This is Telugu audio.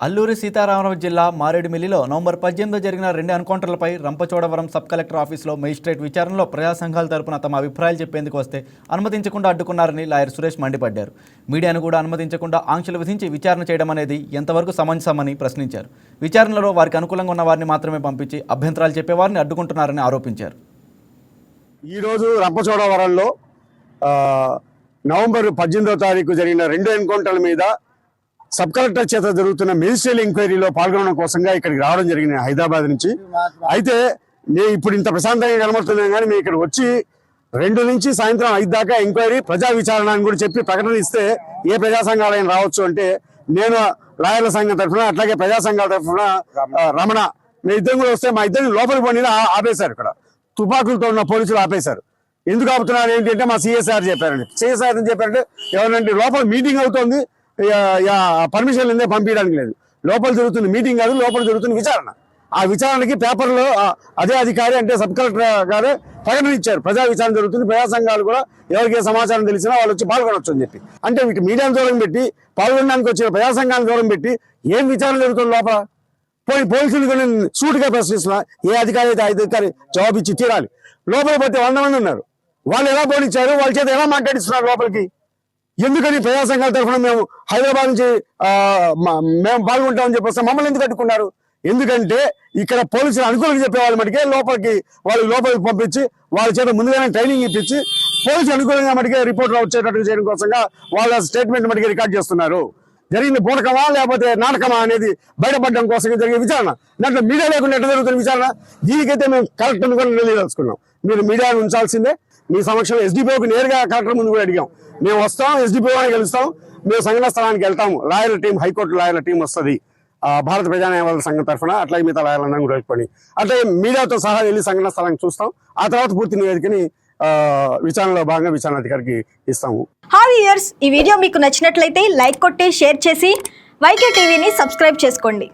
అల్లూరి సీతారామరాజు జిల్లా మారేడుమిల్లిలో నవంబర్ పద్దెనిమిదిలో జరిగిన రెండు ఎన్కౌంటర్లపై రంపచోడవరం సబ్ కలెక్టర్ ఆఫీసులో మెజిస్ట్రేట్ విచారణలో ప్రజా సంఘాల తరపున తమ అభిప్రాయాలు చెప్పేందుకు వస్తే అనుమతించకుండా అడ్డుకున్నారని లాయర్ సురేష్ మండిపడ్డారు. మీడియాను కూడా అనుమతించకుండా ఆంక్షలు విధించి విచారణ చేయడం అనేది ఎంతవరకు సమంజసమని ప్రశ్నించారు. విచారణలో వారికి అనుకూలంగా ఉన్న వారిని మాత్రమే పంపించి అభ్యంతరాలు చెప్పేవారిని అడ్డుకుంటున్నారని ఆరోపించారు. ఈరోజు రంపచోడవరంలో నవంబర్ పద్దెనిమిదో తారీఖు జరిగిన రెండు ఎన్కౌంటర్ల మీద సబ్ కలెక్టర్ చేత జరుగుతున్న మెజిస్ట్రియల్ ఎంక్వైరీలో పాల్గొనడం కోసంగా ఇక్కడికి రావడం జరిగింది హైదరాబాద్ నుంచి. అయితే నేను ఇప్పుడు ఇంత ప్రశాంతంగా కనబడుతున్నాను కానీ మేము ఇక్కడ వచ్చి రెండు నుంచి సాయంత్రం ఐదు దాకా ఎంక్వైరీ ప్రజా విచారణ అని కూడా చెప్పి ప్రకటన ఇస్తే ఏ ప్రజా సంఘాలైనా రావచ్చు అంటే నేను లాయర్ల సంఘం తరఫున అట్లాగే ప్రజా సంఘాల తరఫున రమణ మీ ఇద్దరు కూడా వస్తే మా ఇద్దరిని లోపలికి పోనీ ఆపేశారు ఇక్కడ. తుపాకులతో ఉన్న పోలీసులు ఆపేశారు. ఎందుకు ఆపుతున్నారు ఏంటంటే మా సిఎస్ఆర్ చెప్పారండి. సిఎస్ఆర్ ఏం చెప్పారంటే ఎవరంటే లోపల మీటింగ్ అవుతోంది పర్మిషన్ లేదే పంపించడానికి లేదు. లోపల జరుగుతుంది మీటింగ్ కాదు లోపల జరుగుతుంది విచారణ. ఆ విచారణకి పేపర్లో అదే అధికారి అంటే సబ్ కలెక్టర్ గారు ప్రకటన ఇచ్చారు. ప్రజా విచారణ జరుగుతుంది ప్రజా సంఘాలు కూడా ఎవరికి సమాచారం తెలిసినా వాళ్ళు వచ్చి పాల్గొనొచ్చు అని చెప్పి. అంటే వీటి మీడియాను దూరం పెట్టి పాల్గొనడానికి వచ్చిన ప్రజా సంఘాలను దూరం పెట్టి ఏం విచారణ జరుగుతుంది లోపల? పోయి పోలీసులు కూడా సూటిగా ప్రశ్నిస్తున్నా ఏ అధికారి అయితే అధికారి జవాబు ఇచ్చి తీరాలి. లోపల పోతే వంద మంది ఉన్నారు. వాళ్ళు ఎలా పోనిచ్చారు? వాళ్ళ చేత ఎలా మాట్లాడిస్తున్నారు లోపలికి? ఎందుకని ప్రజా సంఘాల తరఫున మేము హైదరాబాద్ నుంచి మేము పాల్గొంటామని చెప్పి మమ్మల్ని ఎందుకు కట్టుకున్నారు ఎందుకంటే ఇక్కడ పోలీసులు అనుకూలంగా చెప్పే వాళ్ళ మటుకే లోపలికి వాళ్ళు లోపలికి పంపించి వాళ్ళ చేత ముందుగానే ట్రైనింగ్ ఇప్పించి పోలీసు అనుకూలంగా మటుకే రిపోర్ట్ వచ్చేటట్టు చేయడం కోసంగా వాళ్ళ స్టేట్మెంట్ మటుకే రికార్డ్ చేస్తున్నారు. జరిగింది పూనకమా లేకపోతే నాటకమా అనేది బయటపడడం కోసం జరిగే విచారణ. దాంట్లో మీడియా లేకుండా ఎట్లా జరుగుతున్న విచారణ? దీనికైతే మేము కలెక్టర్ కూడా నిలదలుచుకున్నాం మీరు మీడియాను ఉంచాల్సిందే. మీ సమక్షం ఎస్డిపిఓకి నేరుగా కలెక్టర్ ముందు కూడా అడిగాం. మేము వస్తాం ఎస్డిపిఓ అని గెలుస్తాం మేము సంఘటన స్థలానికి వెళ్తాము. లాయర్ల టీం హైకోర్టు లాయర్ల టీం వస్తుంది. భారత ప్రజా న్యాయవాదుల సంఘం తరఫున అట్లాగే మిగతా లాయర్లందరం కూడా వెళ్ళిపోయి అట్లాగే మీడియాతో సహా వెళ్ళి సంఘటన స్థలానికి చూస్తాం. ఆ తర్వాత పూర్తి నివేదికని విచారణలో భాగంగా విచారణ అధికారికి ఇస్తాము. హాయ్ వ్యూయర్స్ ఈ వీడియో మీకు నచ్చినట్లయితే లైక్ కొట్టి షేర్ చేసి వైకే టీవీని సబ్స్క్రైబ్ చేసుకోండి.